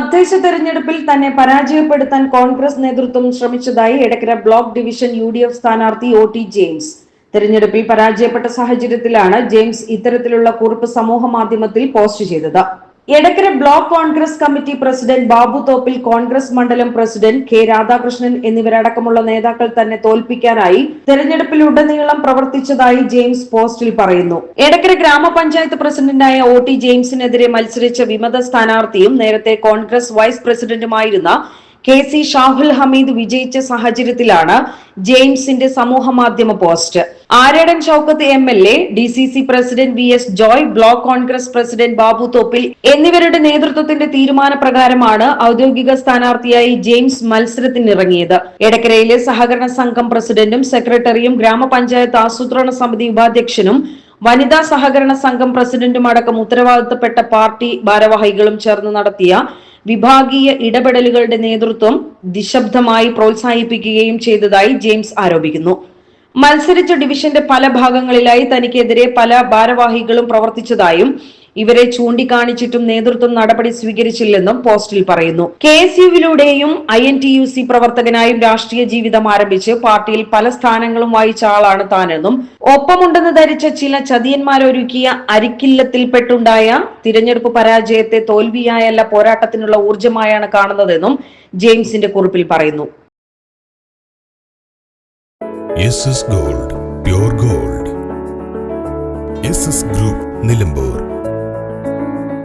തദ്ദേശ തെരഞ്ഞെടുപ്പിൽ തന്നെ പരാജയപ്പെടുത്താൻ കോൺഗ്രസ് നേതൃത്വം ശ്രമിച്ചതായി Edakkara block division U D F സ്ഥാനാർത്ഥി ഒ ടി ജെയിംസ്. തെരഞ്ഞെടുപ്പിൽ പരാജയപ്പെട്ട സാഹചര്യത്തിലാണ് ജെയിംസ് ഇത്തരത്തിലുള്ള കുറിപ്പ് സമൂഹ മാധ്യമത്തിൽ പോസ്റ്റ് ചെയ്തത്. Edakkara block Congress committee president Babu Thoppil Congress മണ്ഡലം പ്രസിഡന്റ് കെ രാധാകൃഷ്ണൻ എന്നിവരടക്കമുള്ള നേതാക്കൾ തന്നെ തോൽപ്പിക്കാനായി തെരഞ്ഞെടുപ്പിലുടനീളം പ്രവർത്തിച്ചതായി ജെയിംസ് പോസ്റ്റിൽ പറയുന്നു. എടക്കര ഗ്രാമപഞ്ചായത്ത് പ്രസിഡന്റായ ഒ ടി ജെയിംസിനെതിരെ മത്സരിച്ച വിമത സ്ഥാനാർത്ഥിയും നേരത്തെ കോൺഗ്രസ് വൈസ് പ്രസിഡന്റുമായിരുന്ന കെ സി ഷാഹുൽ ഹമീദ് വിജയിച്ച സാഹചര്യത്തിലാണ് ജെയിംസിന്റെ സമൂഹ മാധ്യമ post. Aryadan Shoukath M L A D C C president V S Joy block Congress president Babu Thoppil എന്നിവരുടെ നേതൃത്വത്തിന്റെ തീരുമാനപ്രകാരമാണ് ഔദ്യോഗിക സ്ഥാനാർത്ഥിയായി ജെയിംസ് മത്സരത്തിനിറങ്ങിയത്. എടക്കരയിലെ സഹകരണ സംഘം പ്രസിഡന്റും സെക്രട്ടറിയും ഗ്രാമപഞ്ചായത്ത് ആസൂത്രണ സമിതി ഉപാധ്യക്ഷനും വനിതാ സഹകരണ സംഘം പ്രസിഡന്റും അടക്കം ഉത്തരവാദിത്തപ്പെട്ട പാർട്ടി ഭാരവാഹികളും ചേർന്ന് നടത്തിയ വിഭാഗീയ ഇടപെടലുകളുടെ നേതൃത്വം നിശബ്ദമായി പ്രോത്സാഹിപ്പിക്കുകയും ചെയ്തതായി ജെയിംസ് ആരോപിക്കുന്നു. മത്സരിച്ച ഡിവിഷന്റെ പല ഭാഗങ്ങളിലായി തനിക്കെതിരെ പല ഭാരവാഹികളും പ്രവർത്തിച്ചതായും ഇവരെ ചൂണ്ടിക്കാണിച്ചിട്ടും നേതൃത്വം നടപടി സ്വീകരിച്ചില്ലെന്നും പോസ്റ്റിൽ പറയുന്നു. K S യുവിലൂടെയും I N T U C പ്രവർത്തകനായും രാഷ്ട്രീയ ജീവിതം ആരംഭിച്ച് പാർട്ടിയിൽ പല സ്ഥാനങ്ങളും വഹിച്ച ആളാണ് താനെന്നും ഒപ്പമുണ്ടെന്ന് ധരിച്ച ചില ചതിയന്മാരൊരുക്കിയ അരിക്കില്ലത്തിൽപ്പെട്ടുണ്ടായ തിരഞ്ഞെടുപ്പ് പരാജയത്തെ തോൽവിയായല്ല പോരാട്ടത്തിനുള്ള ഊർജമായാണ് കാണുന്നതെന്നും ജെയിംസിന്റെ കുറിപ്പിൽ പറയുന്നു. Gold pure gold group Nilambur